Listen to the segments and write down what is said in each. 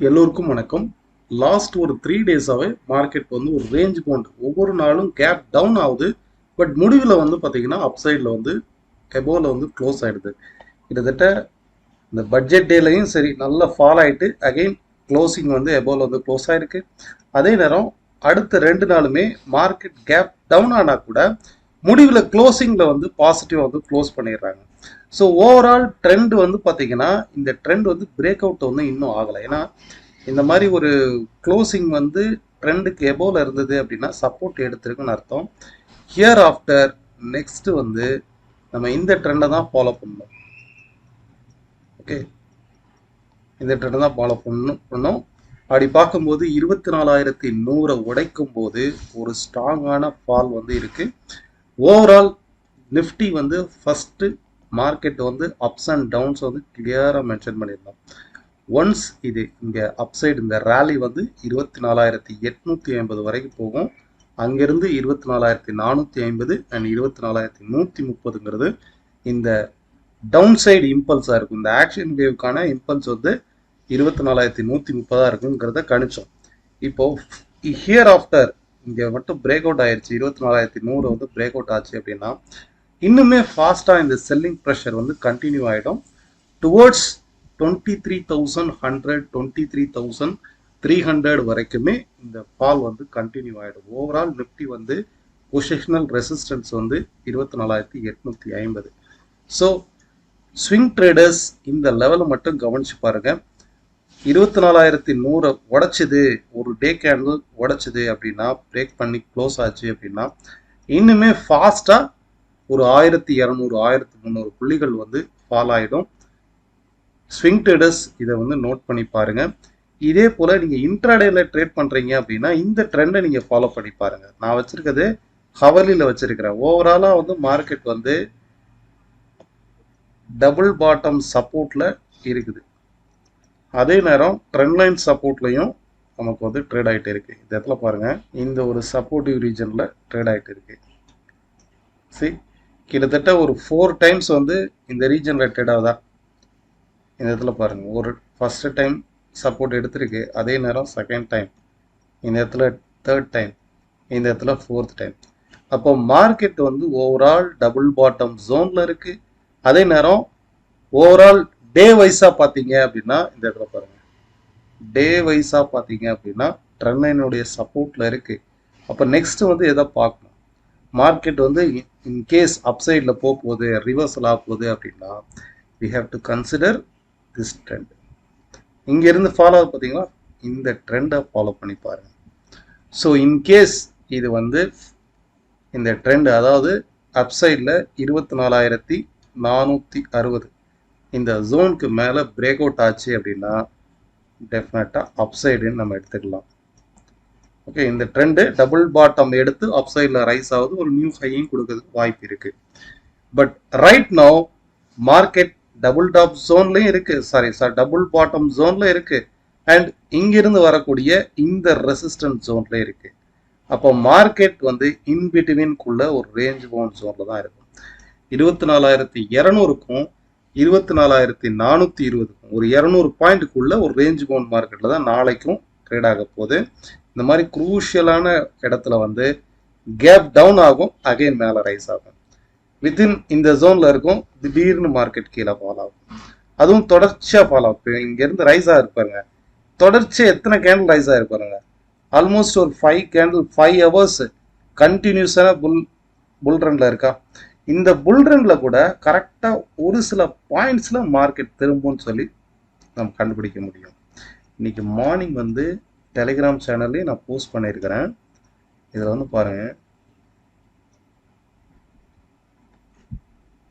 எல்லோருக்கும் வணக்கம். லாஸ்ட் ஒரு த்ரீ டேஸாகவே மார்க்கெட் வந்து ஒரு ரேஞ்ச் போண்டு ஒவ்வொரு நாளும் கேப் டவுன் ஆகுது. பட் முடிவில் வந்து பார்த்தீங்கன்னா அப்சைடில் வந்து எபோவில் வந்து க்ளோஸ் ஆகிடுது கிட்டத்தட்ட இந்த பட்ஜெட் டேலையும் சரி நல்லா ஃபால் ஆகிட்டு அகைன் க்ளோசிங் வந்து எபோவில் வந்து க்ளோஸ் ஆகிருக்கு அதே நேரம் அடுத்த ரெண்டு நாளுமே மார்க்கெட் கேப் டவுன் ஆனால் கூட முடிவில் க்ளோசிங்கில் வந்து பாசிட்டிவாக வந்து க்ளோஸ் பண்ணிடுறாங்க. ஸோ ஓவரால் ட்ரெண்ட் வந்து பார்த்தீங்கன்னா இந்த ட்ரெண்ட் வந்து பிரேக் அவுட் வந்து இன்னும் ஆகலை. ஏன்னா இந்த மாதிரி ஒரு க்ளோசிங் வந்து ட்ரெண்டுக்கு எபோவில் இருந்தது அப்படின்னா சப்போர்ட் எடுத்திருக்குன்னு அர்த்தம். ஹியர் ஆஃப்டர் நெக்ஸ்ட் வந்து நம்ம இந்த ட்ரெண்டை தான் ஃபாலோ பண்ணணும். ஓகே இந்த ட்ரெண்டை தான் ஃபாலோ பண்ணணும். பண்ணோம் அப்படி பார்க்கும்போது இருபத்தி நாலாயிரத்தி நூறை உடைக்கும் போது ஒரு ஸ்ட்ராங்கான ஃபால் வந்து இருக்கு. ஓவரால் நிஃப்டி வந்து ஃபஸ்ட்டு மார்க்கெட் வந்து அப்ஸ் அண்ட் டவுன்ஸ் வந்து கிளியராக மென்ஷன் பண்ணியிருந்தோம். ஒன்ஸ் இது இங்கே அப்சைடு இந்த ரேலி வந்து இருபத்தி நாலாயிரத்தி எட்நூற்றி ஐம்பது வரைக்கும் போகும். அங்கேருந்து இருபத்தி நாலாயிரத்தி நானூற்றி ஐம்பது அண்ட் இருபத்தி நாலாயிரத்தி நூற்றி முப்பதுங்கிறது இந்த டவுன் சைடு இம்பல்ஸாக இருக்கும். இந்த ஆக்ஷன் வேவ்க்கான இம்பல்ஸ் வந்து இருபத்தி நாலாயிரத்தி நூற்றி முப்பதாக இருக்குங்கிறத கணிச்சோம். இப்போ ஹியர் ஆஃப்டர் இங்கே மட்டும் பிரேக் அவுட் ஆயிடுச்சு இருபத்தி நாலாயிரத்தி நூறு வந்து பிரேக் அவுட் ஆச்சு அப்படின்னா இன்னுமே ஃபாஸ்ட்டாக இந்த செல்லிங் ப்ரெஷர் வந்து கண்டினியூ ஆகிடும் towards twenty three thousand hundred twenty three thousand three hundred வரைக்குமே இந்த ஃபால் வந்து கண்டினியூ ஆகிடும் ஓவரால் நிஃப்டி வந்து பொசிஷனல் ரெசிஸ்டன்ஸ் வந்து இருபத்தி நாலாயிரத்தி எட்நூற்றி ஐம்பது. ஸோ ஸ்விங் ட்ரேடர்ஸ் இந்த லெவலை மட்டும் கவனிச்சு பாருங்க. இருபத்தி நாலாயிரத்தி நூறை உடைச்சிது. ஒரு டே கேண்டில் உடைச்சிது அப்படின்னா பிரேக் பண்ணி க்ளோஸ் ஆச்சு அப்படின்னா இன்னுமே ஃபாஸ்ட்டாக ஒரு ஆயிரத்தி இரநூறு ஆயிரத்தி முந்நூறு புள்ளிகள் வந்து ஃபால் ஆகிடும் ஸ்விங் ட்ரேடர்ஸ் இதை வந்து நோட் பண்ணி பாருங்க. இதே போல் நீங்கள் இன்ட்ராடேல ட்ரேட் பண்ணுறீங்க அப்படின்னா இந்த ட்ரெண்டை நீங்கள் ஃபாலோ பண்ணி பாருங்க. நான் வச்சுருக்கிறது ஹவர்லியில் வச்சுருக்கிறேன். ஓவராலாக வந்து மார்க்கெட் வந்து டபுள் பாட்டம் சப்போர்ட்டில் இருக்குது. அதே நேரம் ட்ரெண்ட் லைன் சப்போர்ட்லையும் நமக்கு வந்து ட்ரேட் ஆகிட்டு இருக்கு. இந்த இடத்துல பாருங்க. இந்த ஒரு சப்போர்ட்டிவ் ரீஜனில் ட்ரேட் ஆகிட்டு இருக்கு. சரி கிட்டத்தட்ட ஒரு ஃபோர் டைம்ஸ் வந்து இந்த ரீஜனில் ட்ரேட் ஆகுதா? இந்த இடத்துல பாருங்க. ஒரு ஃபர்ஸ்ட் டைம் சப்போர்ட் எடுத்திருக்கு. அதே நேரம் செகண்ட் டைம் இந்த இடத்துல தேர்ட் டைம் இந்த இடத்துல ஃபோர்த் டைம் அப்போ மார்க்கெட் வந்து ஓவரால் டபுள் பாட்டம் ஜோனில் இருக்கு. அதே நேரம் ஓவரால் டே வைஸாக பார்த்தீங்க அப்படின்னா இந்த இடத்துல பாருங்க. டே வைஸாக பார்த்தீங்க அப்படின்னா ட்ரெண்ட் லைனுடைய சப்போர்ட்டில் இருக்கு. அப்போ நெக்ஸ்ட் வந்து எதை பார்க்கணும்? மார்க்கெட் வந்து இன்கேஸ் அப்சைடில் போக போகுது ரிவர்சல் ஆக போகுது அப்படின்னா we have to consider this trend இங்கேருந்து ஃபாலோ பார்த்தீங்கன்னா இந்த ட்ரெண்டை ஃபாலோ பண்ணி பாருங்க. ஸோ இன்கேஸ் இது வந்து இந்த ட்ரெண்ட் அதாவது அப்சைடில் இருபத்தி நாலாயிரத்தி நானூற்றி அறுபது. இந்த ஜோனுக்கு மேலே பிரேக் அவுட் ஆச்சு அப்படின்னா டெஃபினட்டாக அப்சைடுன்னு நம்ம எடுத்துக்கலாம். ஓகே இந்த ட்ரெண்டு டபுள் பாட்டம் எடுத்து அப்சைடில் ரைஸ் ஆகுது ஒரு நியூ ஹையும் கொடுக்கறதுக்கு வாய்ப்பு இருக்கு. But right no market double top ஜோன்லையும் இருக்கு. சாரி சார் டபுள் பாட்டம் ஜோன்ல இருக்கு. அண்ட் இங்கிருந்து வரக்கூடிய இந்த ரெசிஸ்டன்ட் ஜோன்ல இருக்கு. அப்போ மார்க்கெட் வந்து இன்பிட்வீன்குள்ள ஒரு ரேஞ்ச் பவுண்ட் ஜோன்ல தான் இருக்கும். இருபத்தி நாலாயிரத்தி இரநூறுக்கும் இருபத்தி நாலாயிரத்தி நானூற்றி இருபதுக்கும் ஒரு இரநூறு பாயிண்ட்டுக்குள்ள ஒரு ரேஞ்ச் பவுண்ட் மார்க்கெட்டில் தான் நாளைக்கும் ட்ரேட் ஆக போகுது. இந்த மாதிரி குரூஷியலான இடத்துல வந்து கேப் டவுன் ஆகும் அகைன் மேலே ரைஸ் ஆகும். வித்தின் இந்த ஜோனில் இருக்கும் திடீர்னு மார்க்கெட் கீழே ஃபால் ஆகும். அதுவும் தொடர்ச்சியாக ஃபாலோ ஆகும். இங்கேருந்து ரைஸ் ஆகிருப்பாருங்க தொடர்ச்சியாக எத்தனை கேண்டில் ரைஸ் ஆகிருப்பாருங்க ஆல்மோஸ்ட் ஒரு ஃபைவ் கேண்டில் ஃபைவ் ஹவர்ஸ் கண்டினியூஸான புல் புல் ரன்ல இருக்கா? இந்த புல் கூட கரெக்டாக ஒரு சில பாயிண்ட்ஸில் மார்க்கெட் திரும்பும்னு சொல்லி நம்ம கண்டுபிடிக்க முடியும். இன்னைக்கு மார்னிங் வந்து டெலிகிராம் சேனல்லையும் நான் போஸ்ட் பண்ணியிருக்கிறேன். இதில் வந்து பாருங்கள்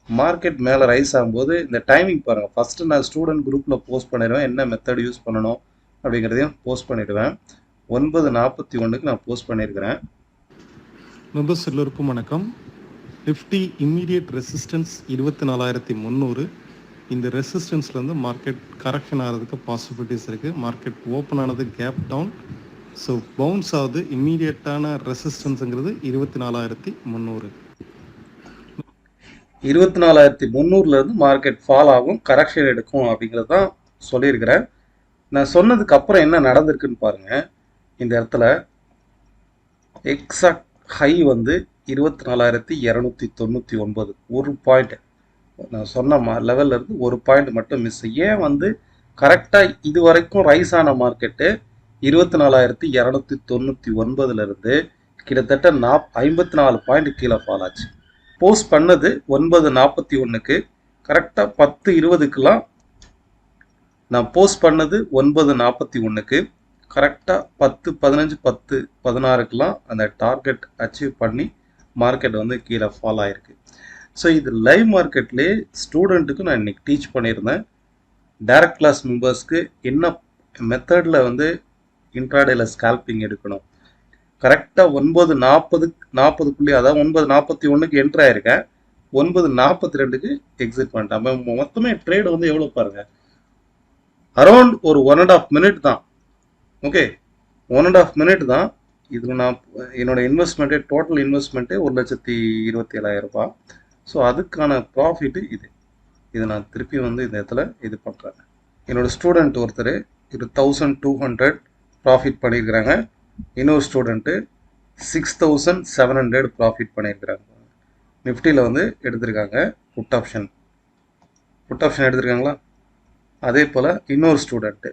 மார்க்கெட் மேலே ரைஸ் ஆகும்போது இந்த டைமிங் பாருங்கள் ஃபஸ்ட்டு நான் ஸ்டூடெண்ட் குரூப்பில் போஸ்ட் பண்ணிடுவேன். என்ன மெத்தட் யூஸ் பண்ணணும் அப்படிங்கிறதையும் போஸ்ட் பண்ணிடுவேன். ஒன்பது நாற்பத்தி ஒன்றுக்கு நான் போஸ்ட் பண்ணியிருக்கிறேன். மெம்பர்ஸ் எல்லோருக்கும் வணக்கம். நிஃப்டி இம்மீடியட் ரெசிஸ்டன்ஸ் இருபத்தி நாலாயிரத்தி முந்நூறு இந்த ரெசிஸ்டன்ஸ்லேருந்து மார்க்கெட் கரெக்ஷன் ஆகிறதுக்கு பாசிபிலிட்டிஸ் இருக்குது மார்க்கெட் ஓப்பன் ஆனது கேப் டவுன் ஸோ பவுன்ஸ் ஆகுது. இம்மீடியட்டான ரெசிஸ்டன்ஸுங்கிறது இருபத்தி நாலாயிரத்தி முந்நூறு இருபத்தி நாலாயிரத்தி முந்நூறுலேருந்து மார்க்கெட் ஃபால் ஆகும் கரெக்ஷன் எடுக்கும் அப்படிங்கிறது தான் சொல்லியிருக்கிறேன். நான் சொன்னதுக்கு அப்புறம் என்ன நடந்திருக்குன்னு பாருங்கள் இந்த இடத்துல எக்ஸாக்ட் ஹை வந்து இருபத்தி நாலாயிரத்தி இரநூத்தி தொண்ணூற்றி ஒன்பது. ஒரு பாயிண்ட் நான் சொன்ன மா லெவல்லேருந்து ஒரு பாயிண்ட் மட்டும் மிஸ் ஏன் வந்து கரெக்டாக இது வரைக்கும் ரைஸ் ஆன மார்க்கெட்டு இருபத்தி நாலாயிரத்தி இரநூத்தி தொண்ணூற்றி ஒன்பதுலேருந்து கிட்டத்தட்ட நாப் ஐம்பத்தி நாலு பாயிண்ட் கீழே ஃபால் ஆச்சு. போஸ்ட் பண்ணது ஒன்பது நாற்பத்தி ஒன்றுக்கு கரெக்டாக பத்து இருபதுக்கெலாம் நான் போஸ்ட் பண்ணது ஒன்பது நாற்பத்தி ஒன்றுக்கு கரெக்டாக பத்து பதினஞ்சு பத்து பதினாறுக்கெலாம் அந்த டார்கெட் அச்சீவ் பண்ணி மார்க்கெட் வந்து கீழே ஃபால் ஆயிருக்கு. ஸோ இது லைவ் மார்க்கெட்லேயே ஸ்டூடெண்ட்டுக்கு நான் இன்னைக்கு டீச் பண்ணியிருந்தேன். டேரக்ட் கிளாஸ் மெம்பர்ஸ்க்கு என்ன மெத்தடில் வந்து இன்ட்ராடேல ஸ்கால்பிங் எடுக்கணும். கரெக்டாக ஒன்பது நாற்பது நாற்பதுக்குள்ளே அதாவது ஒன்பது நாற்பத்தி ஒன்றுக்கு என்ட்ரு ஆயிருக்கேன். ஒன்பது நாற்பத்தி ரெண்டுக்கு எக்ஸிட் பண்ணிட்டேன். மொத்தமே ட்ரேட் வந்து எவ்வளோ பாருங்கள் அரௌண்ட் ஒரு ஒன் அண்ட் ஆஃப் மினிட் தான். Okay one and half minute தான். இதில் நான் என்னோட இன்வெஸ்ட்மெண்ட்டே டோட்டல் இன்வெஸ்ட்மெண்ட்டே ஒரு லட்சத்தி இருபத்தி ஏழாயிரம் ரூபாய். ஸோ அதுக்கான ப்ராஃபிட்டு இது. இதை நான் திருப்பி வந்து இந்த இடத்துல இது பண்ணுறேன் என்னோட ஸ்டூடெண்ட் ஒருத்தர் இது தௌசண்ட் டூ ஹண்ட்ரட் ப்ராஃபிட் பண்ணியிருக்கிறாங்க. இன்னொரு student six thousand seven hundred profit பண்ணியிருக்கிறாங்க. நிஃப்டியில் வந்து எடுத்திருக்காங்க புட் ஆப்ஷன் புட் ஆப்ஷன் எடுத்திருக்காங்களா? அதே போல் இன்னொரு ஸ்டூடெண்ட்டு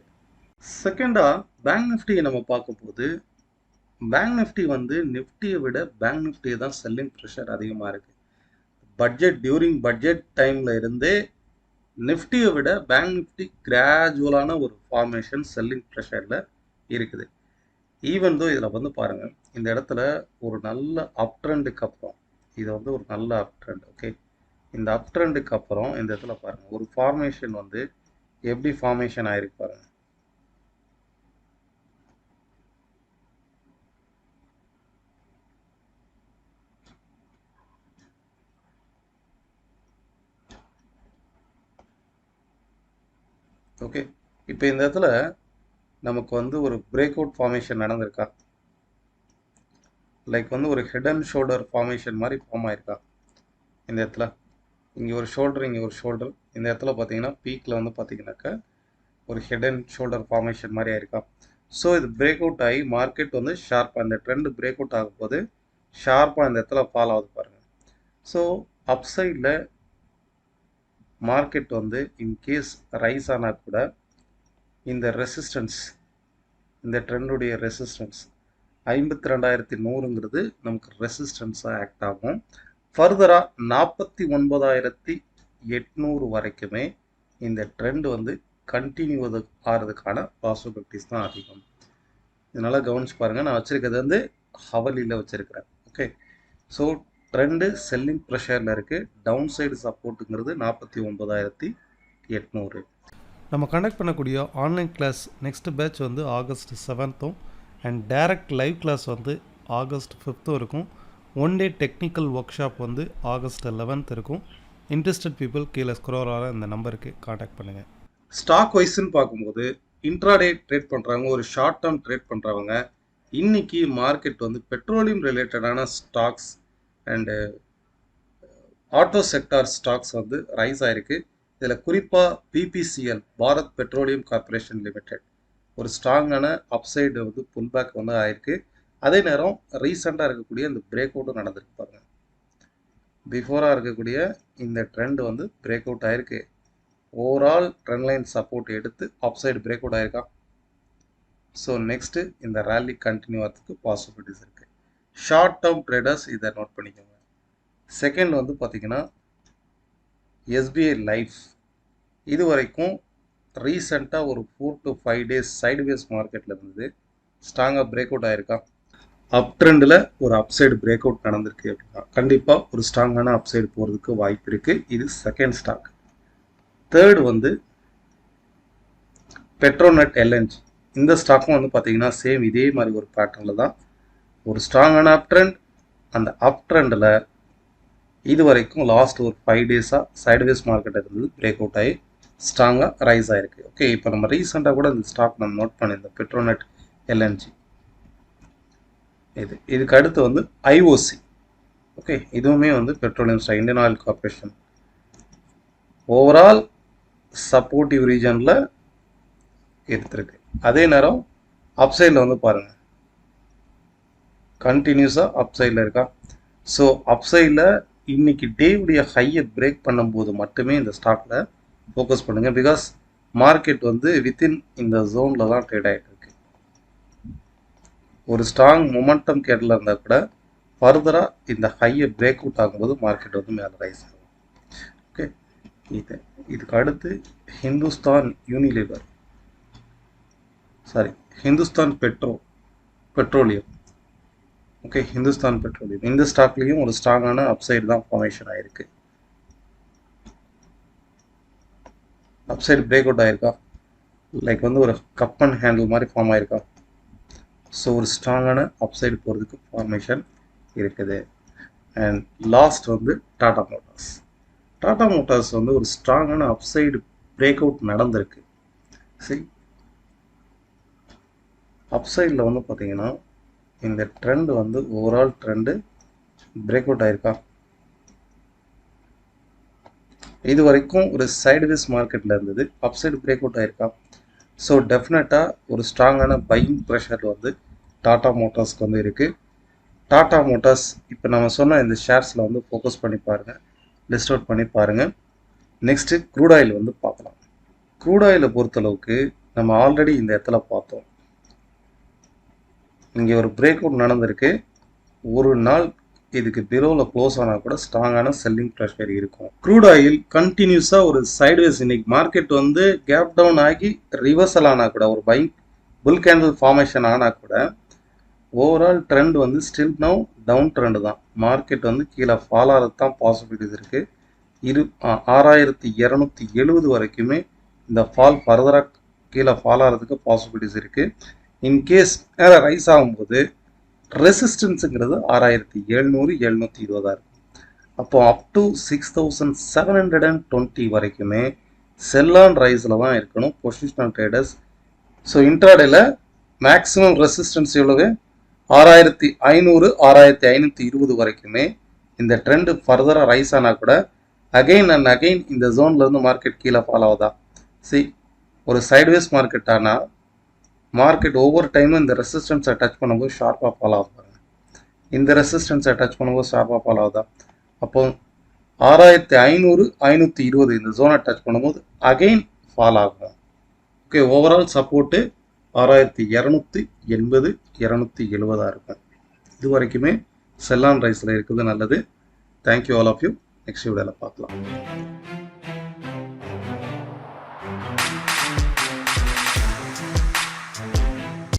செகண்டாக பேங்க் நிஃப்டியை நம்ம பார்க்கும்போது பேங்க் நிஃப்டி வந்து நிஃப்டியை விட பேங்க் நிஃப்டியை தான் செல்லிங் ப்ரெஷர் அதிகமாக இருக்குது பட்ஜெட் டியூரிங் பட்ஜெட் டைமில் இருந்தே நிஃப்டியை விட பேங்க் நிஃப்டி கிராஜுவலான ஒரு ஃபார்மேஷன் செல்லிங் ப்ரெஷரில் இருக்குது. ஈவன் தோ இதில் வந்து பாருங்கள் இந்த இடத்துல ஒரு நல்ல அப் ட்ரெண்டுக்கு அப்புறம் இது வந்து ஒரு நல்ல அப் ட்ரெண்ட் ஓகே இந்த அப் ட்ரெண்டுக்கு அப்புறம் இந்த இடத்துல பாருங்கள் ஒரு ஃபார்மேஷன் வந்து எப்படி ஃபார்மேஷன் ஆகிருக்கு பாருங்கள் ஓகே இப்போ இந்த இடத்துல நமக்கு வந்து ஒரு பிரேக் அவுட் ஃபார்மேஷன் நடந்திருக்கா? லைக் வந்து ஒரு ஹெட் அண்ட் ஷோல்டர் ஃபார்மேஷன் மாதிரி ஃபார்ம் ஆயிருக்கா? இந்த இடத்துல. இங்கே ஒரு ஷோல்டர் இங்கே ஒரு ஷோல்டர் இந்த இடத்துல பார்த்தீங்கன்னா பீக்கில் வந்து பார்த்தீங்கன்னாக்கா ஒரு ஹெட் அண்ட் ஷோல்டர் ஃபார்மேஷன் மாதிரி ஆயிருக்கா? ஸோ இது பிரேக் அவுட் ஆகி மார்க்கெட் வந்து ஷார்ப்பாக இந்த ட்ரெண்ட் பிரேக் அவுட் ஆகும் போது ஷார்ப்பாக இந்த இடத்துல ஃபாலோ ஆகுது பாருங்கள் ஸோ அப்சைடில் மார்க்கெட் வந்து இன்கேஸ் ரைஸ் ஆனால் கூட இந்த ரெசிஸ்டன்ஸ் இந்த ட்ரெண்டுடைய ரெசிஸ்டன்ஸ் ஐம்பத்தி ரெண்டாயிரத்தி நூறுங்கிறது நமக்கு ரெசிஸ்டன்ஸாக ஆக்ட் ஆகும். ஃபர்தராக நாற்பத்தி ஒன்பதாயிரத்தி எட்நூறு வரைக்குமே இந்த ட்ரெண்ட் வந்து கண்டினியூ ஆகிறதுக்கான பாசிபிலிட்டிஸ் தான் அதிகம். இதனால் கவனிச்சு பாருங்கள் நான் வச்சுருக்கிறது வந்து ஹவலியில் வச்சுருக்கிறேன். ஓகே ஸோ ட்ரெண்டு செல்லிங் ப்ரெஷரில் இருக்குது டவுன் சைடு சப்போர்ட்டுங்கிறது நாற்பத்தி ஒன்பதாயிரத்தி எட்நூறு. நம்ம கண்டக்ட் பண்ணக்கூடிய ஆன்லைன் கிளாஸ் நெக்ஸ்ட் பேட்ச் வந்து ஆகஸ்ட் செவன்த்தும் அண்ட் டைரக்ட் லைவ் கிளாஸ் வந்து ஆகஸ்ட் ஃபிஃப்த்தும் இருக்கும். One day technical workshop வந்து ஆகஸ்ட் லெவன்த் இருக்கும். இன்ட்ரெஸ்டட் பீப்புள் கீழே ஸ்க்ரோல் ஆகிற இந்த நம்பருக்கு காண்டாக்ட் பண்ணுங்கள் ஸ்டாக் வைஸ்ன்னு பார்க்கும்போது இன்ட்ராடே ட்ரேட் பண்ணுறவங்க ஒரு ஷார்ட் டேர்ம் ட்ரேட் பண்ணுறவங்க இன்னைக்கு மார்க்கெட் வந்து பெட்ரோலியம் ரிலேட்டடான stocks and auto sector stocks வந்து ரைஸ் ஆயிருக்கு. இதில் குறிப்பாக BPCL Bharat petroleum corporation limited ஒரு ஸ்ட்ராங்கான அப்சைடு வந்து புல்பேக் வந்து ஆயிருக்கு. அதே நேரம் ரீசெண்டாக இருக்கக்கூடிய இந்த பிரேக் அவுட்டும் நடந்திருக்கு பாருங்க. பிஃபோராக இருக்கக்கூடிய இந்த ட்ரெண்ட் வந்து பிரேக் அவுட் ஆயிருக்கு. ஓவரால் ட்ரெண்ட் லைன் சப்போர்ட் எடுத்து அப்சைடு பிரேக் அவுட் ஆயிருக்கான் ஸோ நெக்ஸ்ட்டு இந்த ரேலி கண்டினியூ ஆகிறதுக்கு பாசிபிலிட்டிஸ் இருக்குது ஷார்ட் டேர்ம் ட்ரேடர்ஸ் இதை நோட் பண்ணிக்கோங்க. செகண்ட் வந்து பார்த்தீங்கன்னா எஸ்பிஐ லைஃப் இது வரைக்கும் ரீசெண்டாக ஒரு four to five days sideways மார்க்கெட்டில் இருந்தது. ஸ்ட்ராங்காக பிரேக் அவுட் ஆயிருக்கா? அப் ட்ரெண்டில் ஒரு அப்சைடு பிரேக் அவுட் நடந்திருக்கு அப்படின்னா கண்டிப்பாக ஒரு ஸ்ட்ராங்கான அப்சைடு போகிறதுக்கு வாய்ப்பு இருக்குது இது செகண்ட் ஸ்டாக் தேர்ட் வந்து பெட்ரோநெட் எல்என்ஜி இந்த ஸ்டாக்கும் வந்து பார்த்தீங்கன்னா சேம் இதே மாதிரி ஒரு பேட்டர்னில் தான் ஒரு ஸ்ட்ராங்கான அப் ட்ரெண்ட் அந்த அப் ட்ரெண்டில் இது வரைக்கும் லாஸ்ட் ஒரு ஃபைவ் டேஸாக சைட்வேஸ் மார்க்கெட் இருந்தது பிரேக் அவுட் ஆகி ஸ்ட்ராங்காக ரைஸ் ஆகிருக்கு ஓகே இப்போ நம்ம ரீசெண்டாக கூட இந்த ஸ்டாக் நம்ம நோட் பண்ணியிருந்தோம். பெட்ரோநெட் எல்என்ஜி இது இதுக்கு அடுத்து வந்து ஐஓசி ஓகே இதுவுமே வந்து petroleum stock Indian oil corporation overall supportive ரீஜனில் எடுத்திருக்கு. அதே நேரம் அப்சைடில் வந்து பாருங்கள் கண்டினியூஸாக அப்சைடில் இருக்கா? ஸோ அப்சைடில் இன்னைக்கு டேவுடைய ஹையை பிரேக் பண்ணும்போது மட்டுமே இந்த ஸ்டாக்கில் ஃபோக்கஸ் பண்ணுங்கள் பிகாஸ் மார்க்கெட் வந்து வித்தின் இந்த ஜோனில் தான் ட்ரேட் ஆகிட்டு இருக்கு. ஒரு ஸ்ட்ராங் மொமெண்டம் கேட்டில் இருந்தால் கூட ஃபர்தராக இந்த ஹையை பிரேக் அவுட் ஆகும்போது மார்க்கெட் வந்து மேலே ரைஸ் ஆகும். ஓகே இது இதுக்கு அடுத்து Hindustan Unilever sorry Hindustan petro petroleum okay Hindustan petroleum. இந்த ஸ்டாக்லேயும் ஒரு ஸ்ட்ராங்கான அப்சைடு தான் ஃபார்மேஷன் ஆயிருக்கு. அப்சைடு பிரேக் அவுட் ஆயிருக்கா? லைக் வந்து ஒரு கப் அண்ட் ஹேண்டில் மாதிரி ஃபார்ம் ஆயிருக்கா? ஸோ ஒரு ஸ்ட்ராங்கான அப்சைடு போகிறதுக்கு ஃபார்மேஷன் இருக்குது. அண்ட் லாஸ்ட் வந்து டாடா மோட்டார்ஸ் டாடா மோட்டார்ஸ் வந்து ஒரு ஸ்ட்ராங்கான அப்சைடு பிரேக் அவுட் நடந்திருக்கு. சரி அப்சைடில் வந்து பார்த்தீங்கன்னா இந்த ட்ரெண்ட் வந்து ஓவரால் ட்ரெண்டு பிரேக் அவுட் ஆயிருக்கா? இது வரைக்கும் ஒரு சைடுவேஸ் மார்க்கெட்டில் இருந்தது. அப்சைடு பிரேக் அவுட் ஆயிருக்கா ஸோ டெஃபினட்டாக ஒரு ஸ்ட்ராங்கான பையிங் ப்ரெஷர் வந்து டாடா மோட்டார்ஸ்க்கு வந்து இருக்குது டாடா மோட்டார்ஸ் இப்போ நம்ம சொன்ன இந்த ஷேர்ஸில் வந்து ஃபோக்கஸ் பண்ணி பாருங்கள் லிஸ்ட் அவுட் பண்ணி பாருங்கள் நெக்ஸ்ட்டு க்ரூட் ஆயில் வந்து பார்க்கலாம். க்ரூட் ஆயிலை பொறுத்தளவுக்கு நம்ம ஆல்ரெடி இந்த இடத்துல பார்த்தோம். இங்கே ஒரு பிரேக் அவுட் நடந்திருக்கு. ஒரு நாள் இதுக்கு பிலோவில் க்ளோஸ் ஆனால் கூட ஸ்ட்ராங்கான செல்லிங் ப்ரெஷர் இருக்கும். க்ரூட் ஆயில் கண்டினியூஸாக ஒரு சைட்வேஸ் இன்னைக்கு மார்க்கெட் வந்து கேப் டவுன் ஆகி ரிவர்சல் ஆனால் கூட ஒரு பைங் புல் கேண்டில் ஃபார்மேஷன் ஆனால் கூட ஓவரால் ட்ரெண்ட் வந்து ஸ்டில் நவ் டவுன் ட்ரெண்டு தான். மார்க்கெட் வந்து கீழே ஃபால் ஆகிறது தான் பாசிபிலிட்டிஸ் இருக்குது இரு ஆறாயிரத்தி இரநூத்தி எழுபது வரைக்குமே இந்த ஃபால் ஃபர்தராக கீழே ஃபால் ஆகிறதுக்கு பாசிபிலிட்டிஸ் இருக்குது இன்கேஸ் மேலே ரைஸ் ஆகும்போது ரெசிஸ்டன்ஸுங்கிறது ஆறாயிரத்தி எழுநூறு எழுநூற்றி இருபதா இருக்கும் அப்போ up to six thousand seven hundred and twenty வரைக்குமே செல் ஆன் ரைஸில் தான் இருக்கணும் பொசிஷனல் ட்ரேடர்ஸ் ஸோ இன்ட்ராடேல மேக்ஸிமம் ரெசிஸ்டன்ஸ் எவ்வளவு? ஆறாயிரத்தி ஐநூறு ஆறாயிரத்தி ஐநூற்றி இருபது வரைக்குமே இந்த ட்ரெண்டு ஃபர்தராக ரைஸ் ஆனால் கூட அகைன் அண்ட் அகைன் இந்த ஜோன்லேருந்து மார்க்கெட் கீழே ஃபாலோ ஆகுதா? சி ஒரு சைட்வேஸ் மார்க்கெட் ஆனால் மார்க்கெட் ஒவ்வொரு டைமும் இந்த ரெசிஸ்டன்ஸை டச் பண்ணும்போது ஷார்ப்பாக ஃபாலோ ஆகுது இந்த ரெசிஸ்டன்ஸை டச் பண்ணும்போது ஷார்ப்பாக ஃபாலோ ஆகுதா? அப்போ ஆறாயிரத்தி ஐநூறு ஐநூற்றி இருபது இந்த ஜோனை டச் பண்ணும்போது அகைன் ஃபால் ஆகும். ஓகே ஓவரால் சப்போர்ட்டு ஆறாயிரத்தி இரநூத்தி எண்பது இரநூத்தி எழுபதாக இருக்கும். இது வரைக்குமே செல்லான் ரைஸில் இருக்குது நல்லது. Thank you all of you next வீடியோவில் பார்க்கலாம்.